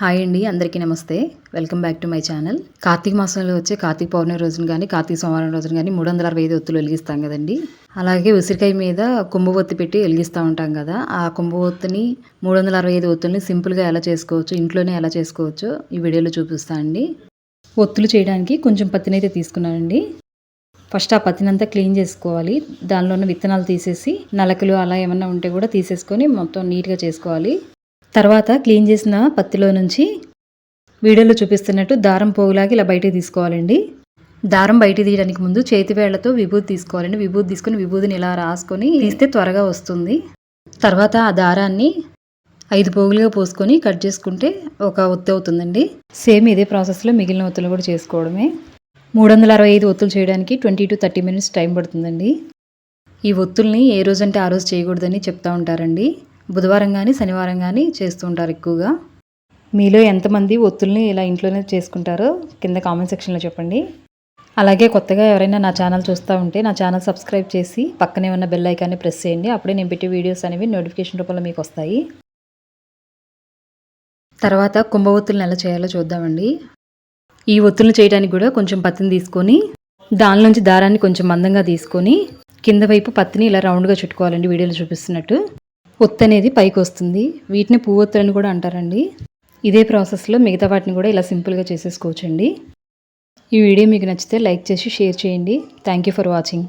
Hi అండి అందరికీ నమస్తే. Welcome back to my channel. Karthika మాసంలో వచ్చే కార్తీక పౌర్ణమి రోజున కానీ కార్తీక సోమవారం రోజున కానీ మూడు వందల అరవై ఐదు ఒత్తులు వెలిగిస్తాం కదండి. అలాగే ఉసిరికాయ మీద కొమ్ము ఒత్తి పెట్టి వెలిగిస్తూ ఉంటాం కదా. ఆ కొమ్ము ఒత్తిని మూడు వందల అరవై ఐదు ఒత్తుల్ని సింపుల్గా ఎలా చేసుకోవచ్చు ఇంట్లోనే ఎలా చేసుకోవచ్చు ఈ వీడియోలో చూపిస్తాను అండి. ఒత్తులు చేయడానికి కొంచెం పత్తిని అయితే తీసుకున్నానండి ఫస్ట్ ఆ పత్తినంతా క్లీన్ చేసుకోవాలి. దానిలో ఉన్న విత్తనాలు తీసేసి నలకలు అలా ఏమన్నా ఉంటే కూడా తీసేసుకొని మొత్తం నీట్గా చేసుకోవాలి. తర్వాత క్లీన్ చేసిన పత్తిలో నుంచి వీడియోలో చూపిస్తున్నట్టు దారం పోగులాగా ఇలా బయటికి తీసుకోవాలండి. దారం బయట తీయడానికి ముందు చేతి వేళ్ళతో విభూతి తీసుకోవాలండి. విభూతి తీసుకొని విభూతిని ఇలా రాసుకొని తీస్తే త్వరగా వస్తుంది. తర్వాత ఆ దారాన్ని ఐదు పోగులుగా పోసుకొని కట్ చేసుకుంటే ఒక ఒత్తి అవుతుందండి. సేమ్ ఇదే ప్రాసెస్లో మిగిలిన ఒత్తులు కూడా చేసుకోవడమే. మూడు వందల అరవై ఐదు ఒత్తులు చేయడానికి twenty to thirty minutes time పడుతుందండి. ఈ ఒత్తుల్ని ఏ రోజంటే ఆ రోజు చేయకూడదని చెప్తూ ఉంటారండి. బుధవారం కానీ శనివారం కానీ చేస్తూ ఉంటారు ఎక్కువగా. మీలో ఎంతమంది ఒత్తుల్ని ఇలా ఇంట్లోనే చేసుకుంటారో కింద కామెంట్ సెక్షన్లో చెప్పండి. అలాగే కొత్తగా ఎవరైనా నా ఛానల్ చూస్తూ ఉంటే నా ఛానల్ సబ్స్క్రైబ్ చేసి పక్కనే ఉన్న బెల్ ఐకాన్ని ప్రెస్ చేయండి. అప్పుడే నేను పెట్టే వీడియోస్ అనేవి నోటిఫికేషన్ రూపంలో మీకు వస్తాయి. తర్వాత కుంభ ఒత్తులను ఎలా చేయాలో చూద్దామండి. ఈ ఒత్తులను చేయడానికి కూడా కొంచెం పత్తిని తీసుకొని దాని నుంచి దారాన్ని కొంచెం మందంగా తీసుకొని కింద వైపు పత్తిని ఇలా రౌండ్గా చుట్టుకోవాలండి వీడియోలో చూపిస్తున్నట్టు. ఒత్తు అనేది పైకి వస్తుంది వీటిని పువ్వొత్తులని కూడా అంటారండి. ఇదే ప్రాసెస్లో మిగతా వాటిని కూడా ఇలా సింపుల్గా చేసేసుకోవచ్చండి. ఈ వీడియో మీకు నచ్చితే లైక్ చేసి షేర్ చేయండి. Thank you for watching.